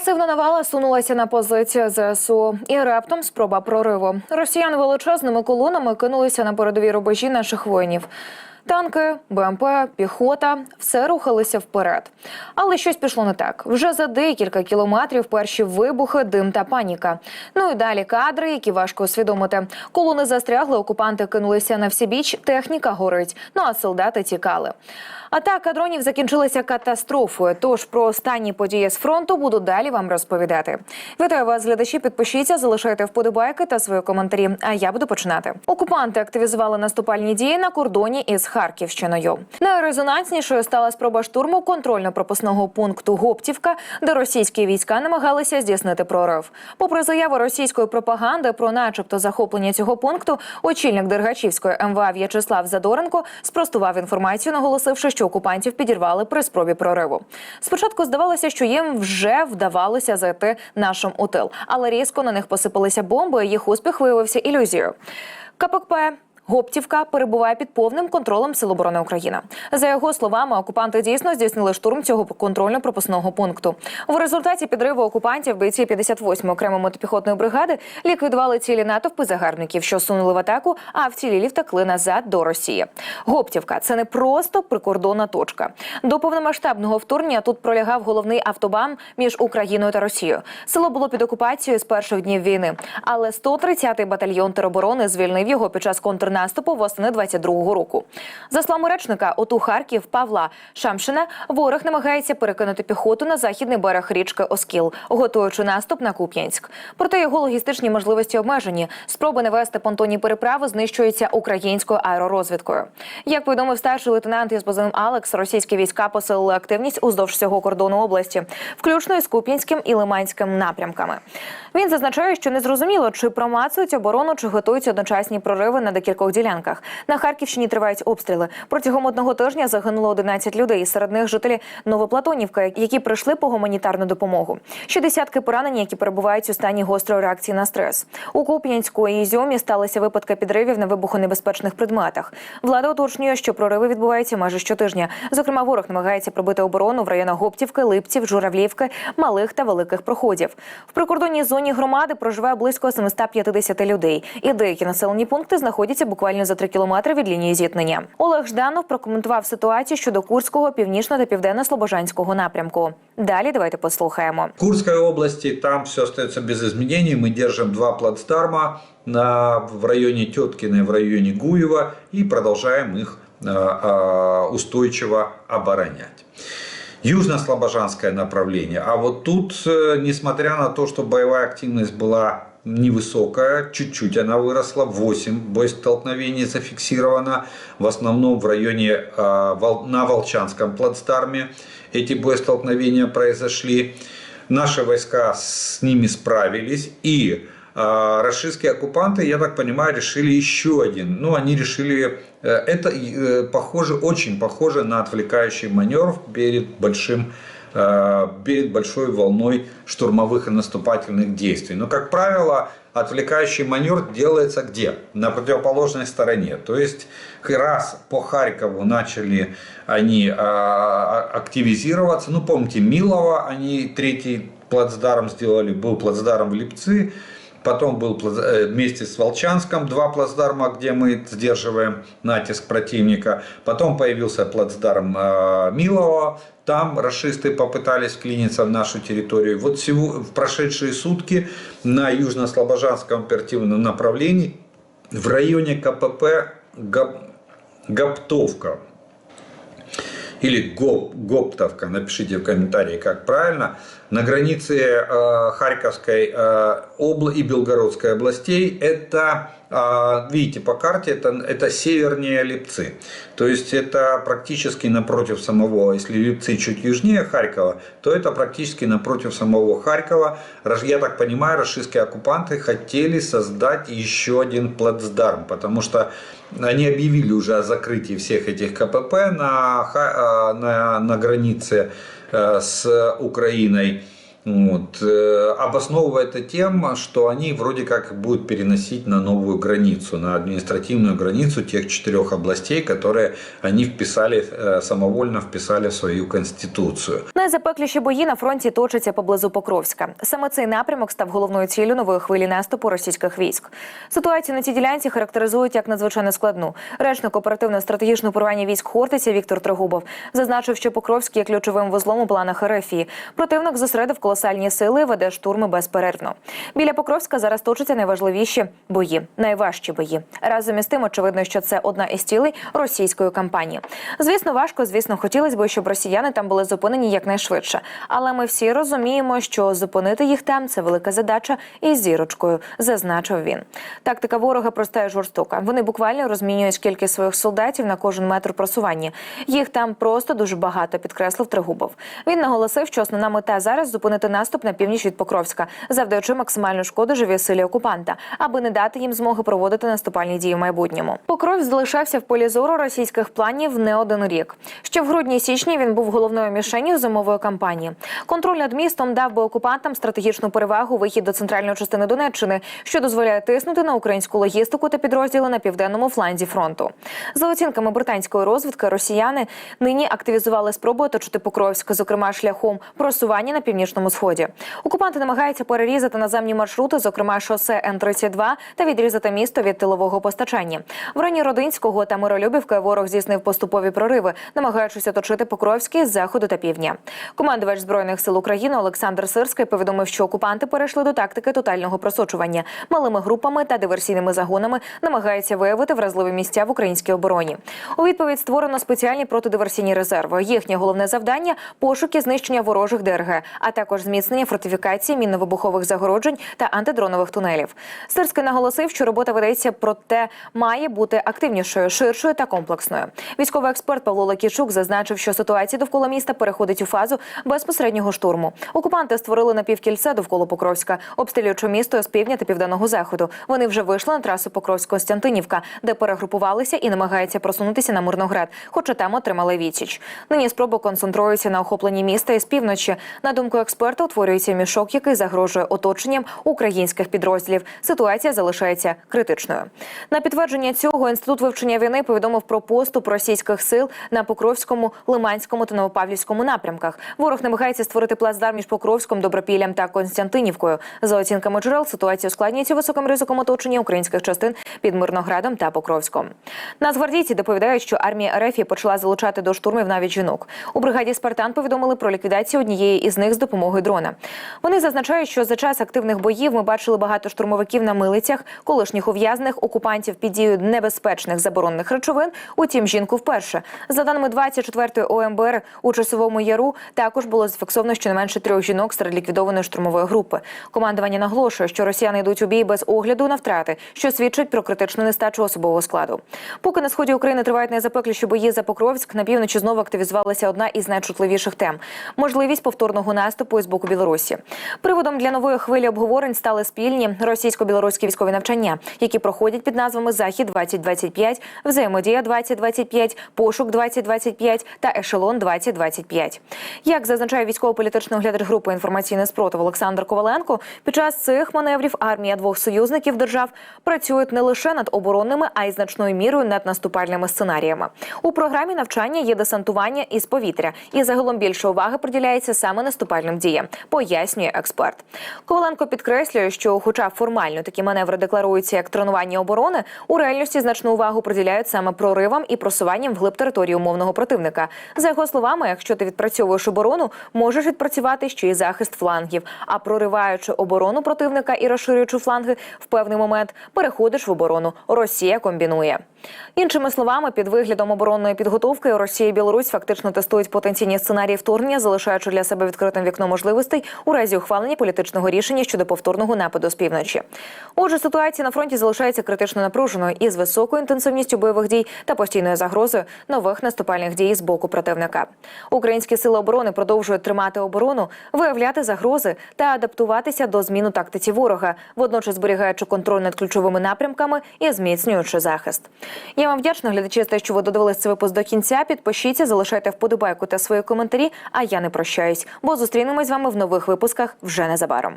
Масивна навала сунулася на позиції ЗСУ і раптом спроба прориву. Росіяни величезними колонами кинулися на передові рубежі наших воїнів. Танки, БМП, піхота все рухалися вперед. Але щось пішло не так. Вже за декілька кілометрів перші вибухи, дим та паніка. Ну і далі кадри, які важко усвідомити. Колони застрягли, окупанти кинулися на всі біч, техніка горить. Ну а солдати тікали. Атака дронів закінчилася катастрофою. Тож про останні події з фронту буду далі вам розповідати. Вітаю вас, глядачі. Підпишіться, залишайте вподобайки та свої коментарі. А я буду починати. Окупанти активізували наступальні дії на кордоні із Харківщиною. Найрезонанснішою стала спроба штурму контрольно-пропускного пункту Гоптівка, де російські війська намагалися здійснити прорив. Попри заяву російської пропаганди про, начебто, захоплення цього пункту, очільник Дергачівської МВА В'ячеслав Задоренко спростував інформацію, наголосивши, що окупантів підірвали при спробі прориву. Спочатку здавалося, що їм вже вдавалося зайти нашим у тил, але різко на них посипалися бомби. Їх успіх виявився ілюзією. КПКП Гоптівка перебуває під повним контролем Сил оборони України. За його словами, окупанти дійсно здійснили штурм цього контрольно-пропускного пункту. В результаті підриву окупантів бійці 58-ї окремої мотопіхотної бригади ліквідували цілі натовпи загарбників, що сунули в атаку, а вцілілі втекли назад до Росії. Гоптівка це не просто прикордонна точка. До повномасштабного вторгнення тут пролягав головний автобан між Україною та Росією. Село було під окупацією з перших днів війни, але 130-й батальйон тероборони звільнив його під час контрнаступу восени 22-го року. За словами речника ОТУ Харків Павла Шамшина, ворог намагається перекинути піхоту на західний берег річки Оскіл, готуючи наступ на Куп'янськ. Проте його логістичні можливості обмежені. Спроби навести понтонні переправи знищуються українською аеророзвідкою. Як повідомив старший лейтенант із позивним Алекс, російські війська посилили активність уздовж всього кордону області, включно із Куп'янським і Лиманським напрямками. Він зазначає, що не зрозуміло, чи промацують оборону, чи готують одночасні прориви на декількох ділянках. На Харківщині тривають обстріли. Протягом одного тижня загинуло 11 людей. Серед них жителі Новоплатонівка, які прийшли по гуманітарну допомогу. Ще десятки поранені, які перебувають у стані гострої реакції на стрес. У Куп'янську і Ізюмі сталися випадки підривів на вибухонебезпечних предметах. Влада уточнює, що прориви відбуваються майже щотижня. Зокрема, ворог намагається пробити оборону в районах Гоптівки, Липців, Журавлівки, малих та великих проходів. В прикордонній зоні громади проживає близько 750 людей, і деякі населені пункти знаходяться буквально за 3 кілометри від лінії зіткнення. Олег Жданов прокоментував ситуацію щодо Курського, північно та південно-слобожанського напрямку. Далі давайте послухаємо. В Курской области там все остается без изменений. Мы держим два плацдарма на, в районе Теткина, в районе Гуева и продолжаем их э, э, устойчиво оборонять. Южно-слобожанское направление. А вот тут, э, несмотря на то, что боевая активность была невысокая, чуть-чуть она выросла, 8 боестолкновений зафиксировано, в основном в районе, Вол- на Волчанском плацдарме эти боестолкновения произошли. Наши войска с ними справились и а, Российские оккупанты, я так понимаю, решили еще один. Ну, они решили, э, это э, похоже, очень похоже на отвлекающий маневр перед большим перед большой волной штурмовых и наступательных действий. Но, как правило, отвлекающий маневр делается где? На противоположной стороне. То есть, раз по Харькову начали они а, активизироваться, ну, помните, Милово, они третий плацдарм сделали, был плацдарм в Липцы, Потом был э, вместе с Волчанском два плацдарма, где мы сдерживаем натиск противника. Потом появился плацдарм э, Милова. Там расисты попытались вклиниться в нашу территорию. Вот всего, в прошедшие сутки на южно-слобожанском оперативном направлении в районе КПП Гаптовка или Гоп, Гоптовка, напишите в комментарии, как правильно, на границе э, Харьковской э, обла- и Белгородской областей, это, э, видите по карте, это, это севернее Липцы. То есть это практически напротив самого, если Липцы чуть южнее Харькова, то это практически напротив самого Харькова. Я так понимаю, российские оккупанты хотели создать еще один плацдарм, потому что они объявили уже о закрытии всех этих КПП на, на, на границе с Украиной. Вот, э, обосновывая это тем, что они вроде как будут переносить на новую границу, на административную границу тех четырех областей, которые они вписали, э, самовольно вписали в свою конституцию. Найзапекліші бої на фронті точаться поблизу Покровська. Саме цей напрямок став головною ціллю нової хвилі наступу російських військ. Ситуацію на цій ділянці характеризують як надзвичайно складну. Речник оперативно-стратегічного порування військ Хортиця Віктор Трегубов зазначив, що Покровськ є ключовим вузлом у планах РФІ. Противник зосередив колосальні сили веде штурми безперервно. Біля Покровська зараз точаться найважливіші бої, найважчі бої. Разом із тим, очевидно, що це одна із цілей російської кампанії. Звісно, важко, звісно, хотілося б, щоб росіяни там були зупинені якнайшвидше. Але ми всі розуміємо, що зупинити їх там це велика задача із зірочкою, зазначив він. Тактика ворога проста і жорстока. Вони буквально розмінюють кількість своїх солдатів на кожен метр просування. Їх там просто дуже багато, підкреслив Тригубов. Він наголосив, що основна мета зараз зупинити наступ на північ від Покровська, завдаючи максимальну шкоду живій силі окупанта, аби не дати їм змоги проводити наступальні дії в майбутньому. Покров залишався в полі зору російських планів не один рік. Ще в грудні-січні він був головною мішенью зимової кампанії. Контроль над містом дав би окупантам стратегічну перевагу вихід до центральної частини Донеччини, що дозволяє тиснути на українську логістику та підрозділи на південному фланзі фронту. За оцінками британської розвідки, росіяни нині активізували спробу оточити Покровськ, зокрема шляхом просування на північному сході. Окупанти намагаються перерізати наземні маршрути, зокрема шосе Н-32, та відрізати місто від тилового постачання. В районі Родинського та Миролюбівки ворог здійснив поступові прориви, намагаючись оточити Покровський з заходу та півдня. Командувач збройних сил України Олександр Сирський повідомив, що окупанти перейшли до тактики тотального просочування малими групами та диверсійними загонами, намагаються виявити вразливі місця в українській обороні. У відповідь створено спеціальні протидиверсійні резерви. Їхнє головне завдання пошуки знищення ворожих ДРГ, а також зміцнення фортифікації, мінно-вибухових загороджень та антидронових тунелів. Сирський наголосив, що робота ведеться, проте має бути активнішою, ширшою та комплексною. Військовий експерт Павло Лакічук зазначив, що ситуація довкола міста переходить у фазу безпосереднього штурму. Окупанти створили напівкільце довкола Покровська, обстрілюючи місто з півдня та південного заходу. Вони вже вийшли на трасу Покровськ-Костянтинівка, де перегрупувалися і намагаються просунутися на Мирноград, хоча там отримали відсіч. Нині спроби концентруються на охопленні міста із півночі. На думку експерта, утворюється мішок, який загрожує оточенням українських підрозділів. Ситуація залишається критичною. На підтвердження цього інститут вивчення війни повідомив про поступ російських сил на Покровському, Лиманському та Новопавлівському напрямках. Ворог намагається створити плацдарм між Покровськом, Добропіллям та Константинівкою. За оцінками джерел, ситуація ускладнюється високим ризиком оточення українських частин під Мирноградом та Покровськом. Нацгвардійці доповідають, що армія РФ почала залучати до штурмів навіть жінок. У бригаді Спартан повідомили про ліквідацію однієї із них з допомогою дрона. Вони зазначають, що за час активних боїв ми бачили багато штурмовиків на милицях, колишніх ув'язних окупантів під дією небезпечних заборонених речовин. Утім, жінку вперше. За даними 24-ї ОМБР у часовому яру також було зафіксовано щонайменше трьох жінок серед ліквідованої штурмової групи. Командування наголошує, що росіяни йдуть у бій без огляду на втрати, що свідчить про критичну нестачу особового складу. Поки на сході України тривають найзапекліші бої за Покровськ, на півночі знову активізувалася одна із найчутливіших тем можливість повторного наступу із боку Білорусі. Приводом для нової хвилі обговорень стали спільні російсько-білоруські військові навчання, які проходять під назвами Захід 2025 взаємодія 2025 пошук 2025 та ешелон 2025 Як зазначає військово-політичний оглядач групи інформаційний спротив Олександр Коваленко, під час цих маневрів армія двох союзників держав працюють не лише над оборонними, а й значною мірою над наступальними сценаріями. У програмі навчання є десантування із повітря, і загалом більше уваги приділяється саме наступальним діям, пояснює експерт. Коваленко підкреслює, що, хоча формально такі маневри декларуються як тренування оборони, у реальності значну увагу приділяють саме проривам і просуванням вглиб території умовного противника. За його словами, якщо ти відпрацьовуєш оборону, можеш відпрацювати ще й захист флангів. А прориваючи оборону противника і розширюючи фланги, в певний момент переходиш в оборону. Росія комбінує. Іншими словами, під виглядом оборонної підготовки Росія і Білорусь фактично тестують потенційні сценарії вторгнення, залишаючи для себе відкритим вікно можливостей у разі ухвалення політичного рішення щодо повторного нападу з півночі. Отже, ситуація на фронті залишається критично напруженою із високою інтенсивністю бойових дій та постійною загрозою нових наступальних дій з боку противника. Українські сили оборони продовжують тримати оборону, виявляти загрози та адаптуватися до змін у тактиці ворога, водночас зберігаючи контроль над ключовими напрямками і зміцнюючи захист. Я вам вдячна глядачі те, що ви додивились цей випуск до кінця. Підпишіться, залишайте вподобайку та свої коментарі. А я не прощаюсь, бо зустрінемось вами в нових випусках вже незабаром.